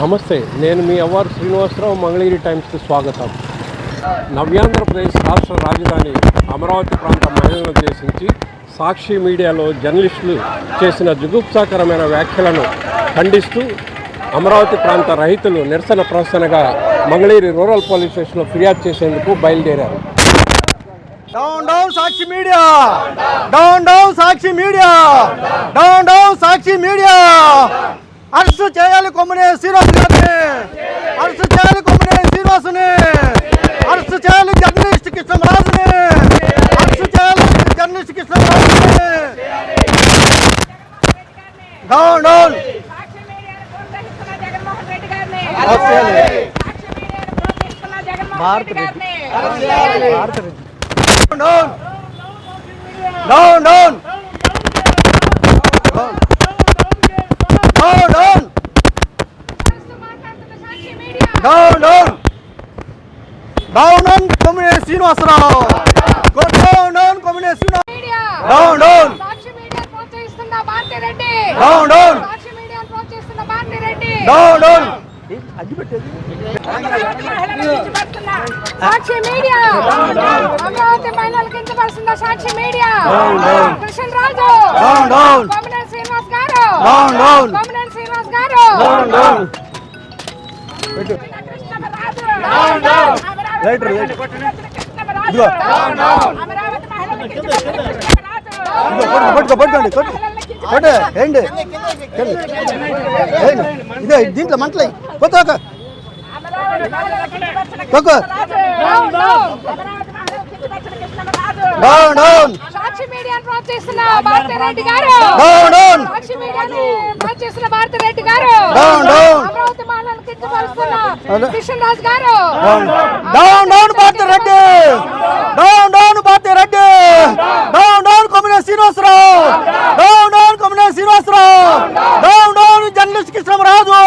నమస్తే నేను మీ అవ్వారు శ్రీనివాసరావు మంగళగిరి టైమ్స్కి స్వాగతం. నవ్యాంధ్రప్రదేశ్ రాష్ట్ర రాజధాని అమరావతి ప్రాంత మహిళలను ఉద్దేశించి సాక్షి మీడియాలో జర్నలిస్టులు చేసిన జుగుప్సాకరమైన వ్యాఖ్యలను ఖండిస్తూ అమరావతి ప్రాంత రైతులు నిరసన ప్రదర్శనగా మంగళగిరి రూరల్ పోలీస్ స్టేషన్లో ఫిర్యాదు చేసేందుకు బయలుదేరారు. Down down Sakshi media! Down down Sakshi media! Down down Sakshi media! Arrest చేయాలి కొమ్మనే శ్రీనివాస్ గారిని అరెస్ట్ చేయాలి కొమ్మనే శ్రీనివాసుని అరెస్ట్ చేయాలి జర్నలిస్ట్ కృష్ణరాజుని అరెస్ట్ చేయాలి జర్నలిస్ట్ కృష్ణరాజుని డౌన్ డౌన్ సాక్షి మీడియాను ప్రోత్సహిస్తున్న జగన్మోహన్ రెడ్డి గారిని చేయాలి. సాక్షి మీడియాను ప్రోత్సహిస్తున్న జగన్మోహన్ భారత్ రెడ్డి రెడ్డి. గారిని అరెస్ట్ చేయాలి. Down down down down down ప్రస్తుతం మాట్లాడుతున్న Sakshi media down down down down Kommineni Srinivasarao down down Kommineni Srinivasa down down down down down down Sakshi media. Amaravati మహిళలు కించపరుస్తున్న Sakshi media. Krishna Raju. Down down Kommineni Srinivas గారు. Down down Kommineni Srinivas గారు. Down down Krishnaraju lighter, ఇదిగో. పట్టుకో పట్టుకో పట్టుకోండి కొట్టు ఏంటి? ఇదే దీంట్లో మంటలే కొత్త డౌన్ డౌన్ సాక్షి మీడియాను రెడ్డి గారు. సాక్షి మీడియాని భారతి రెడ్డి గారు. అమరావతి మహిళలను కించపరుస్తున్న కృష్ణరాజు గారు. Down down. Bharathi Reddy. Down down Bharathi Reddy down down Kommineni Srinivasarao down down Kommineni Srinivasarao down down journalist Krishnaraju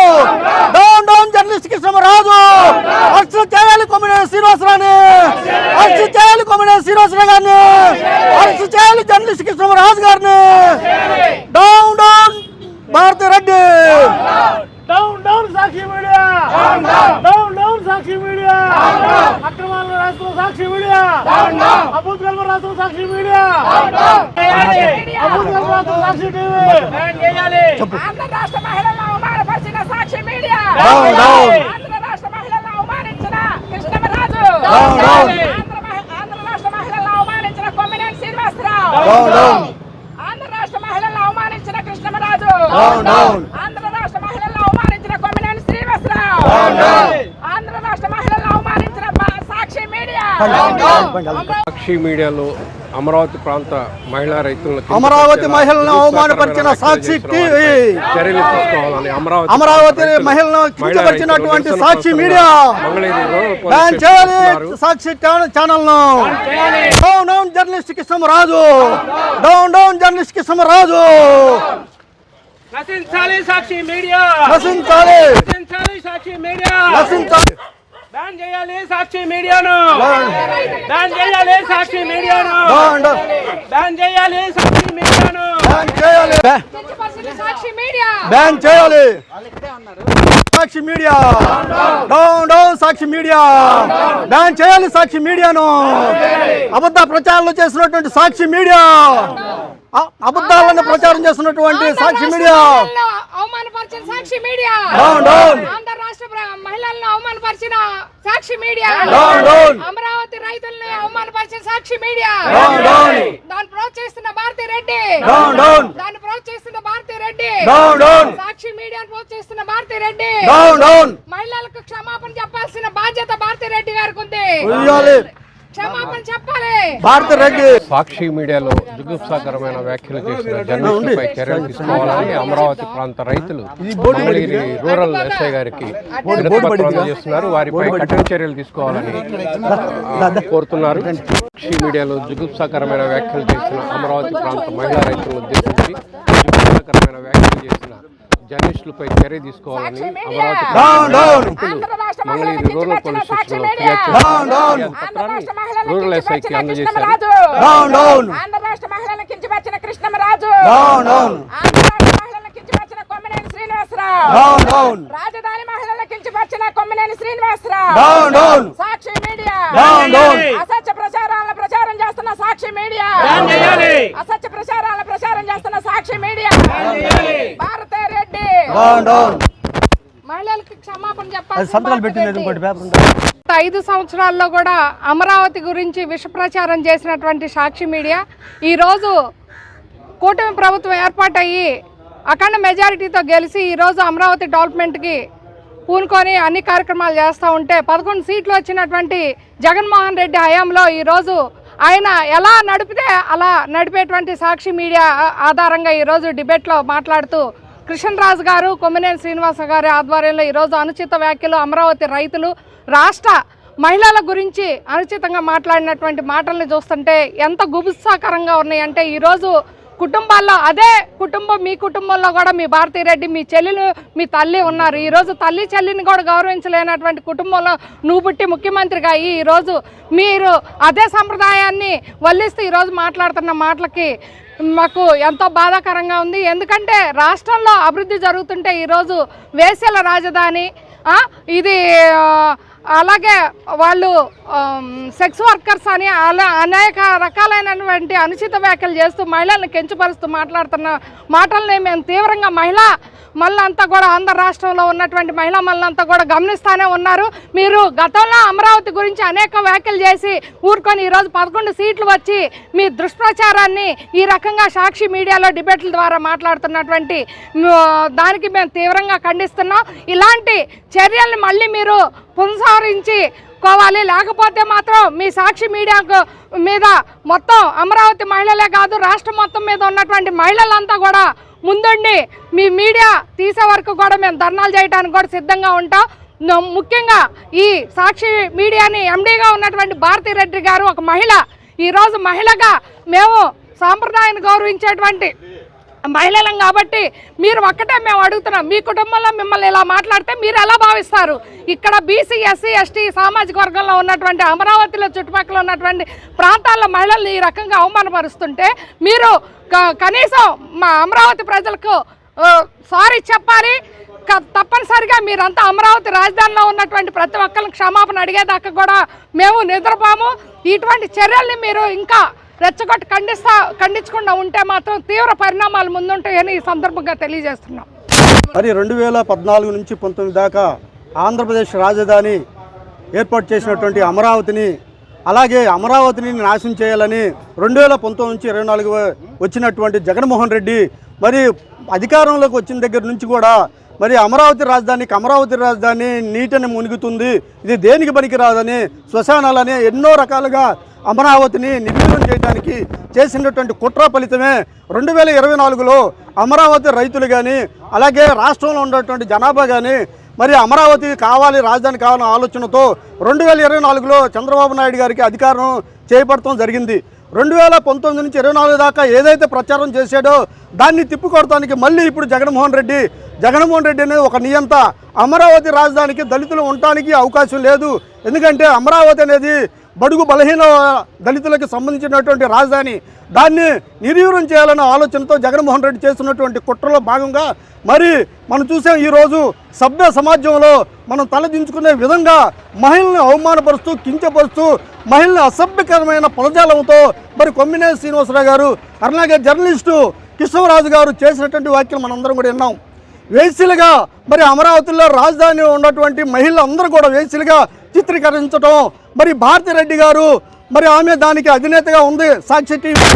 down down journalist Krishnaraju arrest చేయాలి కొమ్మినే శ్రీనివాసరావుని అరెస్ట్ చేయాలి కొమ్మినే శ్రీనివాసరావు గారిని అరెస్ట్ చేయాలి జర్నలిస్ట్ కృష్ణరాజు గారిని down down Bharathi Reddy down down Sakshi media down down Sakshi media అక్రమాల రాష్ట్రం సాక్షి media అబూత్ కల్మ రాష్ట్రం సాక్షి media అబూత్ కల్మ రాష్ట్రం సాక్షి TV Andhra రాష్ట్ర మహిళలను అవమానపరిచిన Sakshi media down down Andhra రాష్ట్ర మహిళలను అవమానించిన కృష్ణమరాజు డౌన్ డౌన్ ఆంధ్ర మహి- ఆంధ్ర రాష్ట్ర మహిళలను అవమానించిన కొమ్మినేని శ్రీనివాసరావు డౌన్ డౌన్ ఆంధ్ర రాష్ట్ర మహిళలను అవమానించిన కృష్ణమరాజు డౌన్ డౌన్ ఆంధ్ర రాష్ట్ర మహిళలను అవమానించిన కొమ్మినేని శ్రీనివాసరావు ఆంధ్ర రాష్ట్ర మహిళలను అవమానించిన మా- సాక్షి మీడియా సాక్షి మీడియాలో అమరావతి ప్రాంత మహిళా రైతులను అమరావతి మహిళలను అవమానపరిచిన సాక్షి చర్యలు తీసుకోవాలని అమరావతి అమరావతి మహిళలను మహిళా కించపరిచినటువంటి సాక్షి మీడియా. బ్యాన్ చేయాలి. సాక్షి ఛానల్ను down down journalist Krishnaraju down down journalist Krishnaraju నశించాలి సాక్షి మీడియా. నశించాలి. నశించాలి సాక్షి మీడియా. నశించాలి. బ్యాన్ చేయాలి సాక్షి మీడియాను. బ్యాన్. చేయాలి సాక్షి మీడియాను. బ్యాన్ చేయాలి సాక్షి మీడియాను. బ్యాన్ చేయాలి. సాక్షి మీడియా. బ్యాన్ చేయాలి. Sakshi media. Down down Sakshi media. Ban చేయాలి సాక్షి మీడియాను. అబద్ధ ప్రచారాలు చేసినటువంటి సాక్షి మీడియా. అబద్ధాలను ప్రచారం చేస్తున్నటువంటి సాక్షి మీడియా. అవమానపరిచిన సాక్షి మీడియా. ఆంధ్ర రాష్ట్ర మహిళలను అవమానపరిచిన సాక్షి మీడియా. అమరావతి రైతుల్ని అవమానపరిచిన సాక్షి మీడియా. దాన్ని ప్రోత్సహిస్తున్న భారతి రెడ్డి. దాన్ని ప్రోత్సహిస్తున్న భారతి రెడ్డి. సాక్షి మీడియాను ప్రోత్సహిస్తున్న భారతి రెడ్డి. మహిళలకు క్షమాపణ చెప్పాల్సిన బాధ్యత భారతి రెడ్డి గారికి ఉంది. క్షమాపణ చెప్పాలి. భారత రెడ్డి. సాక్షి మీడియాలో జుగుప్సాకరమైన వ్యాఖ్యలు చేసిన జర్నలిస్టులపై చర్యలు తీసుకోవాలని అమరావతి ప్రాంత రైతులు మంగళగిరి రూరల్ ఎస్ఐ గారికి చేస్తున్నారు వారిపై కఠిన చర్యలు తీసుకోవాలని కోరుతున్నారు. సాక్షి మీడియాలో జుగుప్సాకరమైన వ్యాఖ్యలు చేసిన అమరావతి ప్రాంత మహిళా రైతులను ఉద్దేశించి జుగుప్సాకరమైన వ్యాఖ్యలు చేసిన జర్నలిస్టులపై చర్య తీసుకోవాలని అమరావతి రూరల్ పోలీస్ స్టేషన్లో పత్రాన్ని ఎస్ఐకి అందజేశారు. రాజధాని మహిళలకు కించపరిచిన Kommineni Srinivasarao! Down down Sakshi media! Down down అసత్య ప్రచారాల ప్రచారం చేస్తున్న సాక్షి మీడియా! అసత్య సాక్షి మీడియా భారతే రెడ్డి. మహిళలకు క్షమాపణ చెప్పాలి ఐదు సంవత్సరాల్లో కూడా అమరావతి గురించి విష ప్రచారం చేసినటువంటి సాక్షి మీడియా ఈరోజు కూటమి ప్రభుత్వం ఏర్పాటయ్యి అఖండ మెజారిటీతో గెలిచి ఈరోజు అమరావతి డెవలప్మెంట్కి పూనుకొని అన్ని కార్యక్రమాలు చేస్తూ ఉంటే పదకొండు సీట్లు వచ్చినటువంటి జగన్మోహన్ రెడ్డి హయాంలో ఈరోజు ఆయన ఎలా నడిపితే అలా నడిపేటువంటి సాక్షి మీడియా ఆధారంగా ఈరోజు డిబేట్లో మాట్లాడుతూ కృష్ణరాజు గారు కొమ్మినేని శ్రీనివాస గారి ఆధ్వర్యంలో ఈరోజు అనుచిత వ్యాఖ్యలు అమరావతి రైతులు రాష్ట్ర మహిళల గురించి అనుచితంగా మాట్లాడినటువంటి మాటల్ని చూస్తుంటే ఎంత గుబుత్సాకరంగా ఉన్నాయంటే ఈరోజు కుటుంబాల్లో అదే కుటుంబం మీ కుటుంబంలో కూడా మీ భారతీరెడ్డి మీ చెల్లెలు మీ తల్లి ఉన్నారు. ఈరోజు తల్లి చెల్లిని కూడా గౌరవించలేనటువంటి కుటుంబంలో నువ్వు పుట్టి ముఖ్యమంత్రిగా అయ్యి ఈరోజు మీరు అదే సంప్రదాయాన్ని వల్లిస్తూ ఈరోజు మాట్లాడుతున్న మాటలకి మాకు ఎంతో బాధాకరంగా ఉంది. ఎందుకంటే రాష్ట్రంలో అభివృద్ధి జరుగుతుంటే ఈరోజు వేసల రాజధాని ఇది అలాగే వాళ్ళు సెక్స్ వర్కర్స్ అని అలా అనేక రకాలైనటువంటి అనుచిత వ్యాఖ్యలు చేస్తూ మహిళలను కించపరుస్తూ మాట్లాడుతున్న మాటల్ని మేము తీవ్రంగా మహిళా మళ్ళంతా కూడా ఆంధ్ర రాష్ట్రంలో ఉన్నటువంటి మహిళా మళ్ళంతా కూడా గమనిస్తానే ఉన్నారు. మీరు గతంలో అమరావతి గురించి అనేక వ్యాఖ్యలు చేసి ఊరుకొని ఈరోజు పదకొండు సీట్లు వచ్చి మీ దుష్ప్రచారాన్ని ఈ రకంగా సాక్షి మీడియాలో డిబేట్ల ద్వారా మాట్లాడుతున్నటువంటి దానికి మేము తీవ్రంగా ఖండిస్తున్నాం. ఇలాంటి చర్యల్ని మళ్ళీ మీరు పునసారించి కోవాలి లేకపోతే మాత్రం మీ సాక్షి మీడియాకు మీద మొత్తం అమరావతి మహిళలే కాదు రాష్ట్రం మొత్తం మీద ఉన్నటువంటి మహిళలంతా కూడా ముందుండి మీ మీడియా తీసే వరకు కూడా మేము ధర్నాలు చేయడానికి కూడా సిద్ధంగా ఉంటాం. ముఖ్యంగా ఈ సాక్షి మీడియాని ఎండీగా ఉన్నటువంటి భారతీ రెడ్డి గారు ఒక మహిళ. ఈరోజు మహిళగా మేము సాంప్రదాయాన్ని గౌరవించేటువంటి మహిళలం కాబట్టి మీరు ఒక్కటే మేము అడుగుతున్నాం. మీ కుటుంబంలో మిమ్మల్ని ఇలా మాట్లాడితే మీరు ఎలా భావిస్తారు? ఇక్కడ బీసీ ఎస్సీ ఎస్టీ సామాజిక వర్గంలో ఉన్నటువంటి అమరావతిలో చుట్టుపక్కల ఉన్నటువంటి ప్రాంతాల్లో మహిళల్ని ఈ రకంగా అవమానపరుస్తుంటే మీరు క- కనీసం మా అమరావతి ప్రజలకు సారీ చెప్పాలి. తప్పనిసరిగా మీరంతా అమరావతి రాజధానిలో ఉన్నటువంటి ప్రతి ఒక్కరికి క్షమాపణ అడిగేదాకా కూడా మేము నిద్రపోము. ఇటువంటి చర్యల్ని మీరు ఇంకా రెచ్చగొట్టి ఖండిస్తా ఖండించకుండా ఉంటే మాత్రం తీవ్ర పరిణామాలు ముందుంటాయని ఈ సందర్భంగా తెలియజేస్తున్నాం. మరి రెండు వేల పద్నాలుగు నుంచి పంతొమ్మిది దాకా ఆంధ్రప్రదేశ్ రాజధాని ఏర్పాటు చేసినటువంటి అమరావతిని అలాగే అమరావతిని నాశనం చేయాలని రెండు వేల పంతొమ్మిది నుంచి ఇరవై నాలుగు వచ్చినటువంటి జగన్మోహన్ రెడ్డి మరి అధికారంలోకి వచ్చిన దగ్గర నుంచి కూడా మరి అమరావతి రాజధానికి అమరావతి రాజధాని నీటిని మునుగుతుంది. ఇది దేనికి పనికిరాదని శ్మశానాలని ఎన్నో రకాలుగా అమరావతిని నిర్వీర్యం చేయడానికి చేసినటువంటి కుట్ర ఫలితమే రెండు వేల ఇరవై నాలుగులో అమరావతి రైతులు కానీ అలాగే రాష్ట్రంలో ఉన్నటువంటి జనాభా కానీ మరి అమరావతి కావాలి రాజధాని కావాలనే ఆలోచనతో రెండు వేల ఇరవై నాలుగులో చంద్రబాబు నాయుడు గారికి అధికారం చేపడటం జరిగింది. రెండు వేల పంతొమ్మిది నుంచి ఇరవై నాలుగు దాకా ఏదైతే ప్రచారం చేశాడో దాన్ని తిప్పికొడటానికి మళ్ళీ ఇప్పుడు జగన్మోహన్ రెడ్డి జగన్మోహన్ రెడ్డి అనేది ఒక నియంత. అమరావతి రాజధానికి దళితులు ఉండటానికి అవకాశం లేదు. ఎందుకంటే అమరావతి అనేది బడుగు బలహీన దళితులకు సంబంధించినటువంటి రాజధాని దాన్ని నిర్వీర్యం చేయాలన్న ఆలోచనతో జగన్మోహన్ రెడ్డి చేస్తున్నటువంటి కుట్రలో భాగంగా మరి మనం చూసాం ఈరోజు సభ్య సమాజంలో మనం తలదించుకునే విధంగా మహిళల్ని అవమానపరుస్తూ కించపరుస్తూ మహిళల్ని అసభ్యకరమైన పదజాలంతో మరి కొమ్మినేని శ్రీనివాసరావు గారు అలాగే జర్నలిస్టు కృష్ణరాజు గారు చేసినటువంటి వ్యాఖ్యలు మనందరం కూడా విన్నాం. వేసిలుగా మరి అమరావతిలో రాజధాని ఉన్నటువంటి మహిళలందరూ కూడా వేసిలుగా చిత్రీకరించడం మరి భారతి రెడ్డి గారు మరి ఆమె దానికి అధినేతగా ఉంది. సాక్షి టీవీ.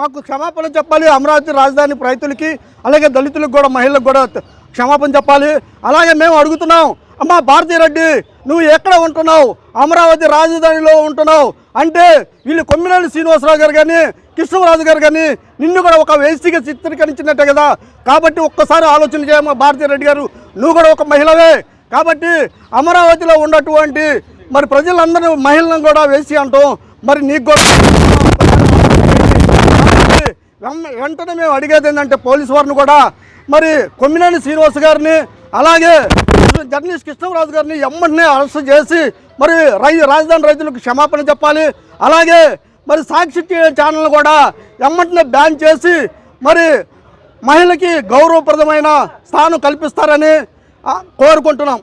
మాకు క్షమాపణ చెప్పాలి. అమరావతి రాజధాని రైతులకి అలాగే దళితులకు కూడా మహిళలకు కూడా క్షమాపణ చెప్పాలి. అలాగే మేము అడుగుతున్నాం అమ్మా భారతిరెడ్డి నువ్వు ఎక్కడ ఉంటున్నావు? అమరావతి రాజధానిలో ఉంటున్నావు. అంటే వీళ్ళు కొమ్మినేని శ్రీనివాసరావు గారు కానీ కృష్ణరాజు గారు కానీ నిన్ను కూడా ఒక వేసిగా చిత్రీకరించినట్టే కదా. కాబట్టి ఒక్కసారి ఆలోచన చేయమ్మా భారతీ రెడ్డి గారు నువ్వు కూడా ఒక మహిళవే. కాబట్టి అమరావతిలో ఉన్నటువంటి మరి ప్రజలందరూ మహిళలను కూడా వేసి అంటాం. మరి నీకు కూడా వెం- వెంటనే మేము అడిగేది ఏంటంటే పోలీసు వారిని కూడా. మరి కొమ్మినేని శ్రీనివాస్ గారిని అలాగే జర్నలిస్ట్ కృష్ణరాజు గారిని ఎమ్మటినే అరెస్ట్ చేసి మరి రై రాజధాని రైతులకు క్షమాపణ చెప్పాలి. అలాగే మరి సాక్షి ఛానల్ కూడా ఎమ్మటినే బ్యాన్ చేసి మరి మహిళకి గౌరవప్రదమైన స్థానం కల్పిస్తారని కోరుకుంటున్నాం.